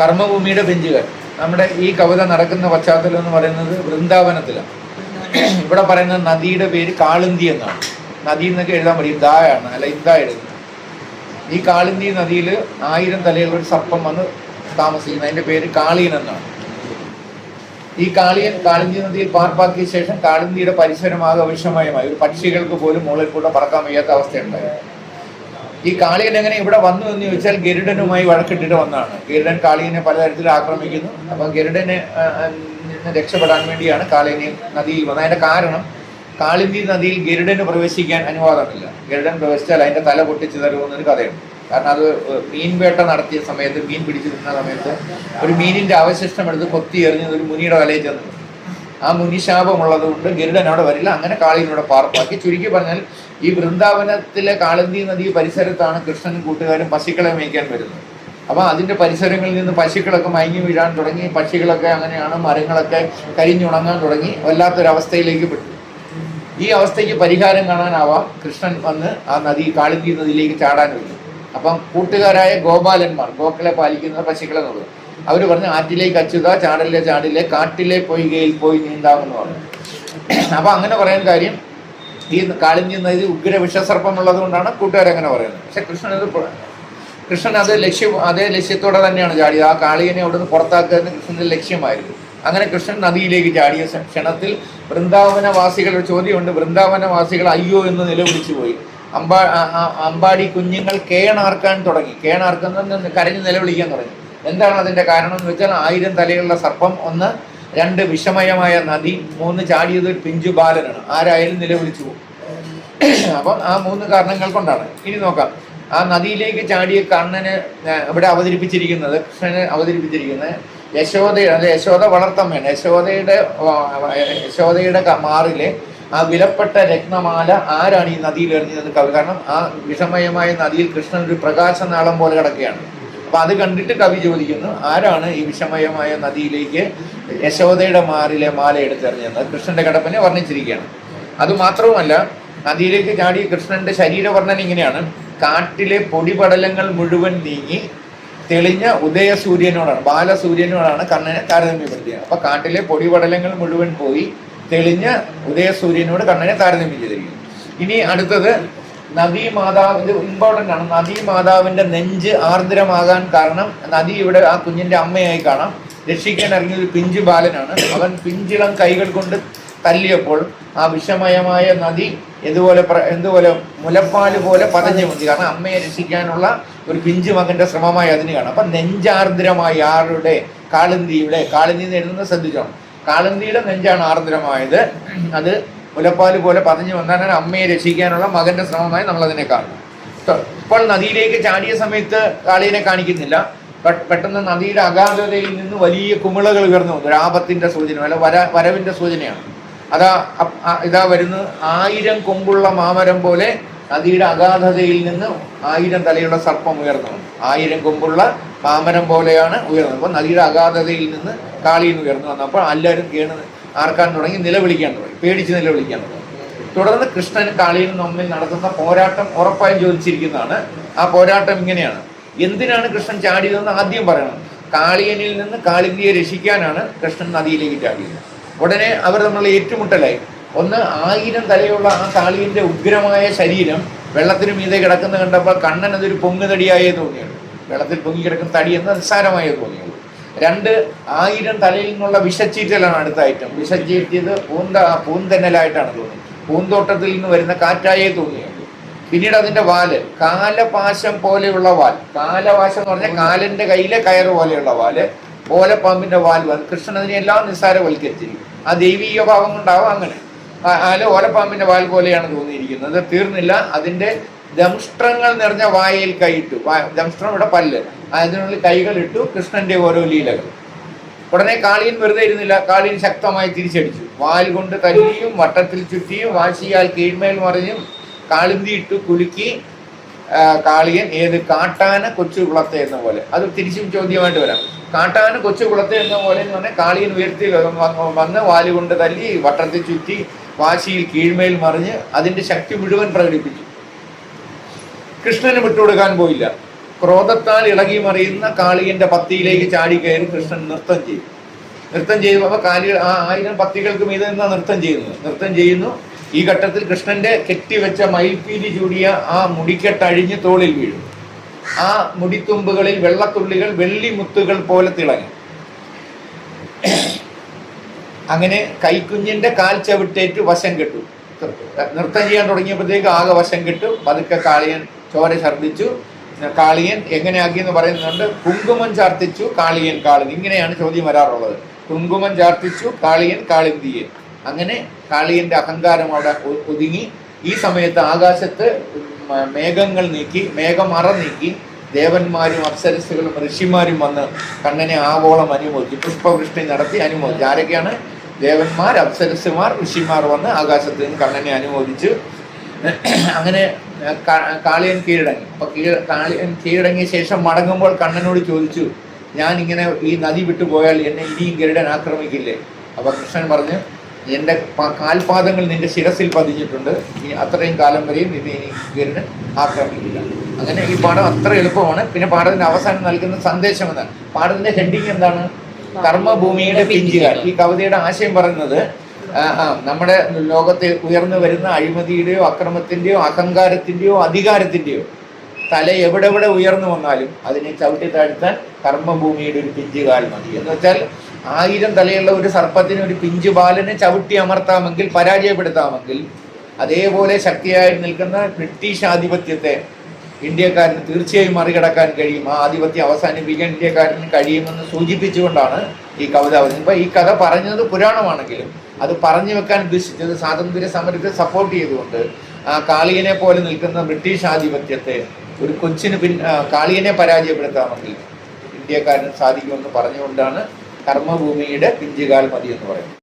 കർമ്മഭൂമിയുടെ ബെഞ്ചുകൾ. നമ്മുടെ ഈ കവിത നടക്കുന്ന പശ്ചാത്തലം എന്ന് പറയുന്നത് വൃന്ദാവനത്തിലാണ്. ഇവിടെ പറയുന്ന നദിയുടെ പേര് കാളിന്തി എന്നാണ്. നദി എന്നൊക്കെ എഴുതാൻ പറ്റും. ദായാണ് അല്ല ഇന്ദ എഴുതുന്നത്. ഈ കാളിന്തി നദിയിൽ ആയിരം തലയുള്ള ഒരു സർപ്പം വന്ന് താമസിക്കുന്നു. അതിന്റെ പേര് കാളിയൻ എന്നാണ്. ഈ കാളിയൻ കാളിന്തി നദിയിൽ പാർപ്പാക്കിയ ശേഷം കാളിന്തിയുടെ പരിസരമാകെ വിഷമയമായി ഒരു പക്ഷികൾക്ക് പോലും മുകളിൽ കൂടെ പറക്കാൻ വയ്യാത്ത അവസ്ഥയുണ്ടായി. ഈ കാളിയൻ എങ്ങനെ ഇവിടെ വന്നു എന്ന് ചോദിച്ചാൽ ഗരുഡനുമായി വഴക്കിട്ടിട്ട് വന്നതാണ്. ഗരുഡൻ കാളിയനെ പലതരത്തിൽ ആക്രമിക്കുന്നു. അപ്പൊ ഗരുഡനെ രക്ഷപ്പെടാൻ വേണ്ടിയാണ് കാളിയനെ നദിയിൽ വന്നത്. അതിന്റെ കാരണം കാളിന്തി നദിയിൽ ഗരുഡന് പ്രവേശിക്കാൻ അനുവാദമില്ല. ഗരുഡൻ പ്രവേശിച്ചാൽ അതിന്റെ തല പൊട്ടിച്ചു തരുമെന്നൊരു കഥയുണ്ട്. കാരണം അത് മീൻ വേട്ട നടത്തിയ സമയത്ത് മീൻ പിടിച്ചു നിന്ന സമയത്ത് ഒരു മീനിന്റെ അവശിഷ്ടം എടുത്ത് കൊത്തി എറിഞ്ഞത് ഒരു മുനിയുടെ വലയിൽ ചെന്നു. ആ മുനിശാപമുള്ളത് കൊണ്ട് ഗരുഡൻ അവിടെ വരില്ല. അങ്ങനെ കാളിയനോട് പാർപ്പാക്കി. ചുരുക്കി പറഞ്ഞാൽ ഈ വൃന്ദാവനത്തിലെ കാളന്തി നദി പരിസരത്താണ് കൃഷ്ണനും കൂട്ടുകാരും പശുക്കളെ മേയ്ക്കാൻ വരുന്നത്. അപ്പൊ അതിന്റെ പരിസരങ്ങളിൽ നിന്ന് പശുക്കളൊക്കെ മയങ്ങി വീഴാൻ തുടങ്ങി പക്ഷികളൊക്കെ അങ്ങനെയാണ് മരങ്ങളൊക്കെ കരിഞ്ഞുണങ്ങാൻ തുടങ്ങി വല്ലാത്തൊരവസ്ഥയിലേക്ക് പെട്ടു. ഈ അവസ്ഥയ്ക്ക് പരിഹാരം കാണാനാവാം കൃഷ്ണൻ വന്ന് ആ നദി കാളിന്തി നദിയിലേക്ക് ചാടാൻ വരും അപ്പം കൂട്ടുകാരായ ഗോപാലന്മാർ ഗോക്കളെ പാലിക്കുന്ന പശുക്കളെ നോക്കുക അവർ പറഞ്ഞു ആറ്റിലേക്ക് അച്യുത ചാടലിലെ ചാടിലെ കാട്ടിലെ പൊയ്കയിൽ പോയി നീന്താമെന്ന് പറഞ്ഞു. അപ്പൊ അങ്ങനെ പറയാൻ കാര്യം ഈ കാളിന്തി നദി ഉഗ്ര വിഷസർപ്പമുള്ളത് കൊണ്ടാണ് കൂട്ടുകാരങ്ങനെ പറയുന്നത്. പക്ഷെ കൃഷ്ണൻ അത് കൃഷ്ണൻ അത് ലക്ഷ്യം അതേ ലക്ഷ്യത്തോടെ തന്നെയാണ് ചാടിയത്. ആ കാളിയനെ അവിടുന്ന് പുറത്താക്കുക കൃഷ്ണന്റെ ലക്ഷ്യമായിരുന്നു. അങ്ങനെ കൃഷ്ണൻ നദിയിലേക്ക് ചാടിയ ക്ഷണത്തിൽ വൃന്ദാവനവാസികളുടെ ചോദ്യമുണ്ട്. വൃന്ദാവനവാസികൾ അയ്യോ എന്ന് നിലവിളിച്ചു പോയി. അമ്പാ അമ്പാടി കുഞ്ഞുങ്ങൾ കേണാർക്കാൻ തുടങ്ങി. കേണാർക്കുന്ന കരഞ്ഞ് നിലവിളിക്കാൻ തുടങ്ങി. എന്താണ് അതിന്റെ കാരണം എന്ന് വെച്ചാൽ ആയിരം തലയുള്ള സർപ്പം ഒന്ന് രണ്ട് വിഷമയമായ നദി മൂന്ന് ചാടിയത് ഒരു പിഞ്ചു ബാലനാണ്. ആരായാലും നിലവിളിച്ചു പോകും. അപ്പം ആ മൂന്ന് കാരണങ്ങൾ കൊണ്ടാണ്. ഇനി നോക്കാം. ആ നദിയിലേക്ക് ചാടിയ കണ്ണന് ഇവിടെ അവതരിപ്പിച്ചിരിക്കുന്നത് കൃഷ്ണന് അവതരിപ്പിച്ചിരിക്കുന്നത് യശോദയുടെ അല്ലെ യശോദ വളർത്തമ്മയാണ്. യശോദയുടെ യശോദയുടെ മാറിലെ ആ വിലപ്പെട്ട രത്നമാല ആരാണ് ഈ നദിയിൽ എറിഞ്ഞത് കവി കാരണം ആ വിഷമയമായ നദിയിൽ കൃഷ്ണൻ ഒരു പ്രകാശനാളം പോലെ കിടക്കുകയാണ്. അപ്പൊ അത് കണ്ടിട്ട് കവി ചോദിക്കുന്നു ആരാണ് ഈ വിഷമയമായ നദിയിലേക്ക് യശോദയുടെ മാറിലെ മാല എടുത്തെറിഞ്ഞത് കൃഷ്ണന്റെ കടപ്പനെ വർണിച്ചിരിക്കുകയാണ്. അത് മാത്രവുമല്ല നദിയിലേക്ക് ചാടിയ കൃഷ്ണന്റെ ശരീരവർണന ഇങ്ങനെയാണ്. കാട്ടിലെ പൊടിപടലങ്ങൾ മുഴുവൻ നീങ്ങി തെളിഞ്ഞ ഉദയസൂര്യനോടാണ് ബാലസൂര്യനോടാണ് കണ്ണനെ താരതമ്യപ്പെടുത്തിയത്. അപ്പൊ കാട്ടിലെ പൊടിപടലങ്ങൾ മുഴുവൻ പോയി തെളിഞ്ഞ ഉദയസൂര്യനോട് കണ്ണനെ താരതമ്യം ചെയ്തിരിക്കുന്നു. ഇനി അടുത്തത് നദീ മാതാവ് ഇത് ഇമ്പോർട്ടന്റ് ആണ്. നദീ മാതാവിന്റെ നെഞ്ച് ആർദ്രമാകാൻ കാരണം നദി ഇവിടെ ആ കുഞ്ഞിന്റെ അമ്മയായി കാണാം. രക്ഷിക്കാൻ ഇറങ്ങിയ ഒരു പിഞ്ചു ബാലനാണ്. അവൻ പിഞ്ചിളം കൈകൾ കൊണ്ട് തല്ലിയപ്പോൾ ആ വിഷമയമായ നദി ഇതുപോലെ എന്തുപോലെ മുലപ്പാൽ പോലെ പതഞ്ഞു മുന്തി കാരണം അമ്മയെ രക്ഷിക്കാനുള്ള ഒരു പിഞ്ചു മകന്റെ ശ്രമമായി അതിന് കാണാം. അപ്പം നെഞ്ചാർദ്രമായി ആരുടെ? കാളിന്തിയുടെ. കാളിന്തി എഴുതുന്ന ശ്രദ്ധിച്ചോണം. കാളിന്തിയുടെ നെഞ്ചാണ് ആർദ്രമായത്. അത് മുലപ്പാൽ പോലെ പതഞ്ഞു വന്നാൽ അമ്മയെ രക്ഷിക്കാനുള്ള മകന്റെ ശ്രമമായി നമ്മൾ അതിനെ കാണും. ഇപ്പോൾ നദിയിലേക്ക് ചാടിയ സമയത്ത് കാളിയനെ കാണിക്കുന്നില്ല. പെട്ടെന്ന് നദിയുടെ അഗാധതയിൽ നിന്ന് വലിയ കുമിളകൾ ഉയർന്നു ഒരു ആപത്തിന്റെ സൂചന അല്ല വര വരവിന്റെ സൂചനയാണ്. അതാ ഇതാ വരുന്നു ആയിരം കൊമ്പുള്ള മാമരം പോലെ നദിയുടെ അഗാധതയിൽ നിന്ന് ആയിരം തലയുള്ള സർപ്പം ഉയർന്നു ആയിരം കൊമ്പുള്ള മാമരം പോലെയാണ് ഉയർന്നത്. അപ്പോൾ നദിയുടെ അഗാധതയിൽ നിന്ന് കാളിയിൽ ഉയർന്നു വന്നു. അപ്പോൾ എല്ലാവരും കേണ് ആർക്കാൻ തുടങ്ങി നിലവിളിക്കാൻ തുടങ്ങി പേടിച്ച് നിലവിളിക്കാൻ തുടങ്ങി. തുടർന്ന് കൃഷ്ണൻ കാളിയും തമ്മിൽ നടത്തുന്ന പോരാട്ടം ഉറപ്പായും ചോദിച്ചിരിക്കുന്നതാണ്. ആ പോരാട്ടം ഇങ്ങനെയാണ്. എന്തിനാണ് കൃഷ്ണൻ ചാടിയതെന്ന് ആദ്യം പറയണം. കാളിയനിൽ നിന്ന് കാളിന്തിയെ രക്ഷിക്കാനാണ് കൃഷ്ണൻ നദിയിലേക്ക് ചാടിയത്. ഉടനെ അവർ തമ്മിലുള്ള ഏറ്റുമുട്ടലായി. ഒന്ന് ആയിരം തലയുള്ള ആ കാളിയന്റെ ഉഗ്രമായ ശരീരം വെള്ളത്തിന് മീതെ കിടക്കുന്ന കണ്ടപ്പോൾ കണ്ണൻ അതൊരു പൊങ്ങുതടിയായേ തോന്നിയുള്ളൂ. വെള്ളത്തിൽ പൊങ്ങി കിടക്കുന്ന തടി എന്ന് നിസ്സാരമായേ തോന്നിയുള്ളൂ. രണ്ട് ആയിരം തലയിൽ നിന്നുള്ള വിഷച്ചീറ്റലാണ് അടുത്ത ഐറ്റം വിഷച്ചീറ്റിയത് പൂന്ത പൂന്തന്നലായിട്ടാണ് തോന്നിയത്. പൂന്തോട്ടത്തിൽ നിന്ന് വരുന്ന കാറ്റായേ തോന്നിയുള്ളൂ. പിന്നീട് അതിന്റെ വാൽ കാലപാശം പോലെയുള്ള വാൽ. കാലപാശം എന്ന് പറഞ്ഞാൽ കാലിന്റെ കയ്യിലെ കയറ് പോലെയുള്ള വാൽ. ഓലപ്പാമ്പിന്റെ വാൽ വാൽ കൃഷ്ണൻ അതിനെ എല്ലാം നിസ്സാരവൽക്കരിച്ചിരിക്കും. ആ ദൈവീക ഭാവം കൊണ്ടാവാം അങ്ങനെ. ആൽ ഓലപ്പാമ്പിന്റെ വാൽ പോലെയാണ് തോന്നിയിരിക്കുന്നത്. തീർന്നില്ല. അതിന്റെ ദംഷ്ട്രങ്ങൾ നിറഞ്ഞ വായയിൽ കൈയിട്ടു. ദംഷ്ട്രം ഇവിടെ പല്ല്. അതിനുള്ളിൽ കൈകൾ ഇട്ടു കൃഷ്ണന്റെ ഓരോ ലീലകൾ. ഉടനെ കാളിയൻ വെറുതെ ഇരുന്നില്ല. കാളിയൻ ശക്തമായി തിരിച്ചടിച്ചു. വാൽ കൊണ്ട് തല്ലിയും വട്ടത്തിൽ ചുറ്റിയും വാശിയാൽ കീഴ്മേൽ മറിഞ്ഞും കാളിന്തി കുലുക്കി കാളിയൻ ഏത് കാട്ടാന കൊച്ചു കുളത്തെ എന്ന പോലെ. അത് തിരിച്ചും ചോദ്യമായിട്ട് വരാം. കാട്ടാന കൊച്ചു കുളത്തെ എന്ന പോലെ എന്ന് പറഞ്ഞാൽ കാളിയൻ ഉയർത്തി വന്ന് വാലുകൊണ്ട് വാൽ കൊണ്ട് തല്ലി വട്ടത്തിൽ ചുറ്റി വാശിയിൽ കീഴ്മേൽ മറിഞ്ഞ് അതിന്റെ ശക്തി മുഴുവൻ പ്രകടിപ്പിച്ചു. കൃഷ്ണന് വിട്ടുകൊടുക്കാൻ പോയില്ല. ക്രോധത്താൽ ഇളകി മറിയുന്ന കാളിയന്റെ പത്തിയിലേക്ക് ചാടി കയറി കൃഷ്ണൻ നൃത്തം ചെയ്തു. നൃത്തം ചെയ്യുമ്പോൾ കാലി ആ ആയിരം പത്തികൾക്ക് മീതെ നിന്നാണ് നൃത്തം ചെയ്യുന്നത്. നൃത്തം ചെയ്യുന്നു. ഈ ഘട്ടത്തിൽ കൃഷ്ണന്റെ കെട്ടിവെച്ച മയിൽപ്പീലി ചൂടിയ ആ മുടിക്കെട്ടഴിഞ്ഞ് തോളിൽ വീഴും. ആ മുടിത്തുമ്പുകളിൽ വെള്ളത്തുള്ളികൾ വെള്ളിമുത്തുകൾ പോലെ തിളങ്ങി. അങ്ങനെ കൈക്കുഞ്ഞിന്റെ കാൽ ചവിട്ടേറ്റ് വശം കെട്ടു. നൃത്തം ചെയ്യാൻ തുടങ്ങിയപ്പോഴത്തേക്ക് ആകെ വശം കെട്ടു. പതുക്കെ കാളിയൻ ചോര ഛർദ്ദിച്ചു. കാളിയൻ എങ്ങനെയാക്കിയെന്ന് പറയുന്നുണ്ട്. കുങ്കുമം ചാർത്തിച്ചു കാളിയൻ കാളിൻ ഇങ്ങനെയാണ് ചോദ്യം വരാറുള്ളത്. കുങ്കുമം ചാർത്തിച്ചു കാളിയൻ കാളിന്തിയൻ അങ്ങനെ കാളിയന്റെ അഹങ്കാരം അവിടെ ഒതുങ്ങി. ഈ സമയത്ത് ആകാശത്ത് മേഘങ്ങൾ നീക്കി മേഘമറ നീക്കി ദേവന്മാരും അപ്സരസുകളും ഋഷിമാരും വന്ന് കണ്ണനെ ആവോളം അനുമോദിച്ചു. പുഷ്പവൃഷ്ടി നടത്തി അനുമോദിച്ചു. ആരൊക്കെയാണ്? ദേവന്മാർ അപ്സരസുമാർ ഋഷിമാർ വന്ന് ആകാശത്ത് നിന്ന് കണ്ണനെ അനുമോദിച്ചു. അങ്ങനെ കാളിയൻ കീഴടങ്ങി. അപ്പൊ കീഴ- കാളിയൻ കീഴടങ്ങിയ ശേഷം മടങ്ങുമ്പോൾ കണ്ണനോട് ചോദിച്ചു ഞാൻ ഇങ്ങനെ ഈ നദി വിട്ടു പോയാൽ എന്നെ ഇനിയും ഗരുഡൻ ആക്രമിക്കില്ലേ? അപ്പൊ കൃഷ്ണൻ പറഞ്ഞു എന്റെ കാൽപാദങ്ങൾ നിന്റെ ശിരസിൽ പതിഞ്ഞിട്ടുണ്ട്. ഇനി അത്രയും കാലം വരെയും നിന്നെ ഇനി ഗരുഡൻ ആക്രമിക്കില്ല. അങ്ങനെ ഈ പാഠം അത്ര എളുപ്പമാണ്. പിന്നെ പാഠത്തിന്റെ അവസാനം നൽകുന്ന സന്ദേശം എന്താണ്? പാഠത്തിന്റെ ഹെഡിങ് എന്താണ്? കർമ്മഭൂമിയുടെ പിഞ്ചുകാർ. ഈ കവിതയുടെ ആശയം പറയുന്നത് നമ്മുടെ ലോകത്ത് ഉയർന്നു വരുന്ന അഴിമതിയുടെയോ അക്രമത്തിന്റെയോ അഹങ്കാരത്തിന്റെയോ അധികാരത്തിന്റെയോ തല എവിടെ എവിടെ ഉയർന്നു വന്നാലും അതിനെ ചവിട്ടി താഴ്ത്താൻ കർമ്മഭൂമിയുടെ ഒരു പിഞ്ചുകാൽ മതി. എന്ന് വെച്ചാൽ ആയിരം തലയുള്ള ഒരു സർപ്പത്തിന് ഒരു പിഞ്ചു ബാലനെ ചവിട്ടി അമർത്താമെങ്കിൽ പരാജയപ്പെടുത്താമെങ്കിൽ അതേപോലെ ശക്തിയായി നിൽക്കുന്ന ബ്രിട്ടീഷ് ആധിപത്യത്തെ ഇന്ത്യക്കാരന് തീർച്ചയായും മറികടക്കാൻ കഴിയും. ആ ആധിപത്യം അവസാനിപ്പിക്കാൻ ഇന്ത്യക്കാരന് കഴിയുമെന്ന് സൂചിപ്പിച്ചുകൊണ്ടാണ് ഈ കവിത അവതരിപ്പിക്കുന്നത് ഈ കഥ പറഞ്ഞത് പുരാണമാണെങ്കിലും അത് പറഞ്ഞു വെക്കാൻ ഉദ്ദേശിച്ചത് സ്വാതന്ത്ര്യ സമരത്തെ സപ്പോർട്ട് ചെയ്തുകൊണ്ട് കാളിയനെ പോലെ നിൽക്കുന്ന ബ്രിട്ടീഷ് ആധിപത്യത്തെ ഒരു കൊച്ചിന് പിൻ കാളിയനെ പരാജയപ്പെടുത്താമെങ്കിൽ ഇന്ത്യക്കാരന് സാധിക്കുമെന്ന് പറഞ്ഞുകൊണ്ടാണ് കർമ്മഭൂമിയുടെ പിഞ്ചുകാൽ മതി എന്ന് പറയുന്നത്.